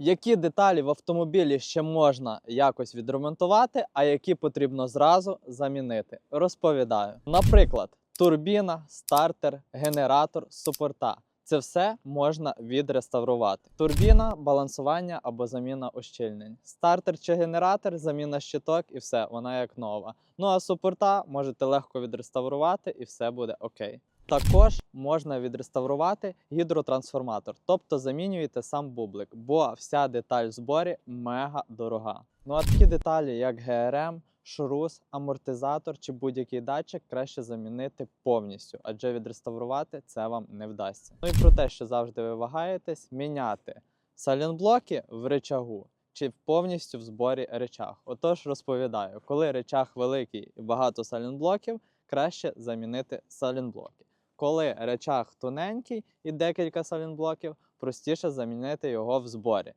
Які деталі в автомобілі ще можна якось відремонтувати, а які потрібно зразу замінити? Розповідаю. Наприклад, турбіна, стартер, генератор, супорта. Це все можна відреставрувати. Турбіна, балансування або заміна ущільнень. Стартер чи генератор, заміна щиток і все, вона як нова. Ну а супорта можете легко відреставрувати і все буде окей. Також можна відреставрувати гідротрансформатор, тобто замінюєте сам бублик, бо вся деталь в зборі мега дорога. Ну а такі деталі, як ГРМ, шрус, амортизатор чи будь-який датчик, краще замінити повністю, адже відреставрувати це вам не вдасться. Ну і про те, що завжди ви вагаєтесь, міняти салінблоки в речагу. Чи повністю в зборі речах. Отож розповідаю, коли речах великий і багато салінблоків, краще замінити салінблоки. Коли речах тоненький і декілька салінблоків, простіше замінити його в зборі.